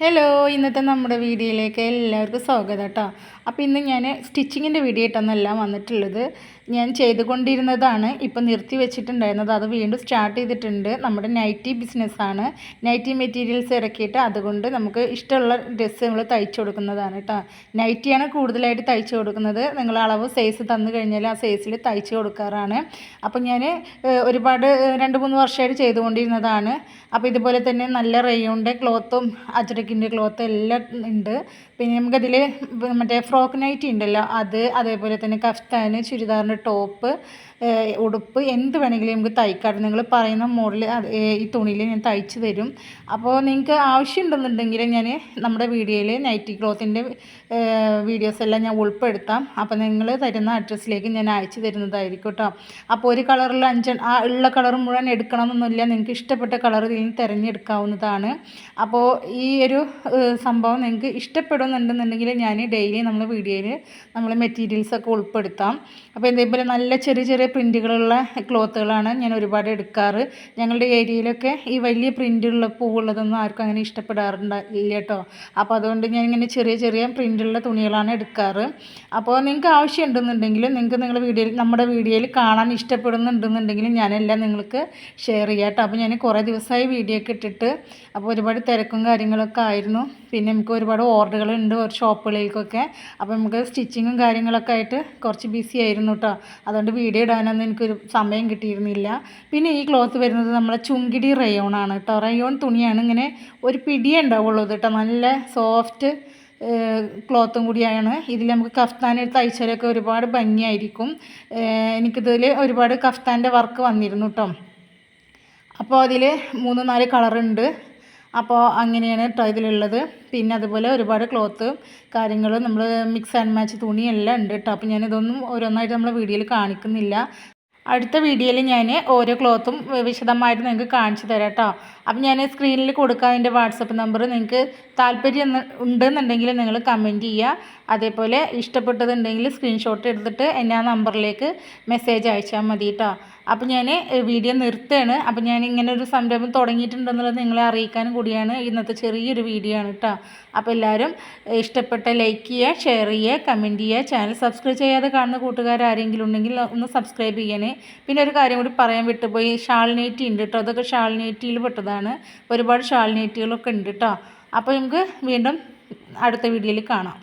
Hello ഇന്നത്തെ നമ്മുടെ വീഡിയോയിലേക്ക് എല്ലാവർക്കും സ്വാഗതം കേട്ടോ. അപ്പോൾ ഇന്ന് ഞാൻ സ്റ്റിച്ചിങ്ങിന്റെ വീഡിയോ ഇട്ടെന്നല്ല വന്നിട്ടുള്ളത്. ഞാൻ ചെയ്തുകൊണ്ടിരുന്നതാണ് ഇപ്പോൾ നിർത്തി വെച്ചിട്ടുണ്ടായിരുന്നത്. അത് വീണ്ടും സ്റ്റാർട്ട് ചെയ്തിട്ടുണ്ട്. നമ്മുടെ നൈറ്റി ബിസിനസ്സാണ് നൈറ്റി മെറ്റീരിയൽസ് ഇറക്കിയിട്ട് അതുകൊണ്ട് നമുക്ക് ഇഷ്ടമുള്ള ഡ്രസ്സ് നമ്മൾ തയ്ച്ചു കൊടുക്കുന്നതാണ് കേട്ടോ. നൈറ്റിയാണ് കൂടുതലായിട്ട് തയ്ച്ചു കൊടുക്കുന്നത്. നിങ്ങൾ അളവ് സൈസ് തന്നു കഴിഞ്ഞാൽ ആ സൈസിൽ തയ്ച്ചു കൊടുക്കാറാണ്. അപ്പോൾ ഞാൻ ഒരുപാട് രണ്ട് മൂന്ന് വർഷമായിട്ട് ചെയ്തുകൊണ്ടിരുന്നതാണ്. അപ്പോൾ ഇതുപോലെ തന്നെ നല്ല റയോണിന്റെ ക്ലോത്തും അജറക്കിന്റെ ക്ലോത്ത് എല്ലാം ഉണ്ട്. പിന്നെ നമുക്കതിൽ മറ്റേ ഫ്രോക്ക് നൈറ്റി ഉണ്ടല്ലോ അത് അതേപോലെ തന്നെ കഫ്താന് ചുരിദാറിന്റെ ടോപ്പ് ഉടുപ്പ് എന്ത് വേണമെങ്കിലും നമുക്ക് തയ്ക്കാം നിങ്ങൾ പറയുന്ന മോഡൽ ഈ തുണിയിൽ ഞാൻ തയ്ച്ച് തരും. അപ്പോൾ നിങ്ങൾക്ക് ആവശ്യമുണ്ടെന്നുണ്ടെങ്കിൽ ഞാൻ നമ്മുടെ വീഡിയോയിൽ നൈറ്റി ക്ലോത്തിന്റെ വീഡിയോസ് എല്ലാം ഞാൻ ഉൾപ്പെടുത്താം. അപ്പോൾ നിങ്ങൾ തരുന്ന അഡ്രസ്സിലേക്ക് ഞാൻ അയച്ചു തരുന്നതായിരിക്കും കേട്ടോ. അപ്പോൾ ഒരു കളറിൽ അഞ്ച് ആ ഉള്ള കളർ മുഴുവൻ എടുക്കണമെന്നൊന്നുമില്ല. നിങ്ങൾക്ക് ഇഷ്ടപ്പെട്ട കളർ ഇതിൽ നിന്ന് തിരഞ്ഞെടുക്കാവുന്നതാണ്. അപ്പോൾ ഈ ഒരു സംഭവം നിങ്ങൾക്ക് ഇഷ്ടപ്പെടുന്നുണ്ടെന്നുണ്ടെങ്കിൽ ഞാൻ ഡെയിലി നമ്മൾ വീഡിയോയിൽ നമ്മൾ മെറ്റീരിയൽസൊക്കെ ഉൾപ്പെടുത്താം. അപ്പോൾ ഇതേപോലെ നല്ല ചെറിയ ചെറിയ പ്രിന്റുകളുള്ള ക്ലോത്തുകളാണ് ഞാൻ ഒരുപാട് എടുക്കാറ്. ഞങ്ങളുടെ ഏരിയയിലൊക്കെ ഈ വലിയ പ്രിന്റുള്ള പൂവുള്ളതൊന്നും ആർക്കും അങ്ങനെ ഇഷ്ടപ്പെടാറുണ്ട് ഇല്ല കേട്ടോ. അപ്പോൾ അതുകൊണ്ട് ഞാൻ ഇങ്ങനെ ചെറിയ ചെറിയ പ്രിന്റുള്ള തുണികളാണ് എടുക്കാറ്. അപ്പോൾ നിങ്ങൾക്ക് ആവശ്യമുണ്ടെന്നുണ്ടെങ്കിൽ നിങ്ങൾക്ക് നിങ്ങളുടെ വീഡിയോയിൽ നമ്മുടെ വീഡിയോയിൽ കാണാൻ ഇഷ്ടപ്പെടുന്നുണ്ടെന്നുണ്ടെങ്കിൽ ഞാനെല്ലാം നിങ്ങൾക്ക് ഷെയർ ചെയ്യാം കേട്ടോ. അപ്പോൾ ഞാൻ കുറേ ദിവസമായി വീഡിയോ ഒക്കെ ഇട്ടിട്ട് അപ്പോൾ ഒരുപാട് തിരക്കും കാര്യങ്ങളൊക്കെ ആയിരുന്നു. പിന്നെ നമുക്ക് ഒരുപാട് ഓർഡറുകളുണ്ട് ഒരു ഷോപ്പുകളിലേക്കൊക്കെ. അപ്പോൾ നമുക്ക് സ്റ്റിച്ചിങ്ങും കാര്യങ്ങളൊക്കെ ആയിട്ട് കുറച്ച് ബിസി ആയിരുന്നു കേട്ടോ അതുകൊണ്ട് വീഡിയോ ഇടാനൊന്നും എനിക്കൊരു സമയം കിട്ടിയിരുന്നില്ല. പിന്നെ ഈ ക്ലോത്ത് വരുന്നത് നമ്മളെ ചുങ്കിടി റയോൺ ആണ് കേട്ടോ റയോൺ തുണിയാണ് ഇങ്ങനെ ഒരു പിടിയേ ഉണ്ടാവുള്ളൂ കേട്ടോ നല്ല സോഫ്റ്റ് ക്ലോത്തും കൂടിയാണ്. ഇതിൽ നമുക്ക് കഫ്താൻ തയ്ച്ചാലൊക്കെ ഒരുപാട് ഭംഗിയായിരിക്കും. എനിക്കിതിൽ ഒരുപാട് കഫ്താന്റെ വർക്ക് വന്നിരുന്നു കേട്ടോ അപ്പോൾ അതിൽ മൂന്ന് നാല് കളറുണ്ട് അപ്പോൾ അങ്ങനെയാണ് കേട്ടോ ഇതിലുള്ളത്. പിന്നെ അതുപോലെ ഒരുപാട് ക്ലോത്ത് കാര്യങ്ങൾ നമ്മൾ മിക്സ് ആൻഡ് മാച്ച് തുണിയെല്ലാം ഉണ്ട് കേട്ടോ. അപ്പോൾ ഞാനിതൊന്നും ഓരോന്നായിട്ട് നമ്മൾ വീഡിയോയിൽ കാണിക്കുന്നില്ല. അടുത്ത വീഡിയോയിൽ ഞാൻ ഓരോ ക്ലോത്തും വിശദമായിട്ട് നിങ്ങൾക്ക് കാണിച്ചു തരാം കേട്ടോ. അപ്പം ഞാൻ സ്ക്രീനിൽ കൊടുക്കാം എന്റെ വാട്സപ്പ് നമ്പർ നിങ്ങൾക്ക് താല്പര്യം ഉണ്ടെന്നുണ്ടെങ്കിൽ നിങ്ങൾ കമന്റ് ചെയ്യുക. അതേപോലെ ഇഷ്ടപ്പെട്ടതുണ്ടെങ്കിൽ സ്ക്രീൻഷോട്ട് എടുത്തിട്ട് എന്നെ ആ നമ്പറിലേക്ക് മെസ്സേജ് അയച്ചാൽ മതി കേട്ടോ അപ്പോൾ ഞാൻ വീഡിയോ നിർത്തുകയാണ്. അപ്പോൾ ഞാൻ ഇങ്ങനെ ഒരു സംരംഭം തുടങ്ങിയിട്ടുണ്ടെന്നുള്ളത് നിങ്ങളെ അറിയിക്കാനും കൂടിയാണ്. ഇന്നത്തെ ചെറിയൊരു വീഡിയോ ആണ് കേട്ടോ അപ്പോൾ എല്ലാവരും ഇഷ്ടപ്പെട്ട ലൈക്ക് ചെയ്യുക ഷെയർ ചെയ്യുക കമന്റ് ചെയ്യുക. ചാനൽ സബ്സ്ക്രൈബ് ചെയ്യാതെ കാണുന്ന കൂട്ടുകാർ ആരെങ്കിലും ഉണ്ടെങ്കിൽ ഒന്ന് സബ്സ്ക്രൈബ് ചെയ്യണേ. പിന്നെ ഒരു കാര്യം കൂടി പറയാൻ വിട്ടുപോയി. ഷാൾനേറ്റി ഉണ്ട് കേട്ടോ അതൊക്കെ ഷാൾനേറ്റിയിൽ പെട്ടതാണ്. ഒരുപാട് ഷാൾനേറ്റികളൊക്കെ ഉണ്ട് കേട്ടോ അപ്പോൾ നമുക്ക് വീണ്ടും അടുത്ത വീഡിയോയിൽ കാണാം.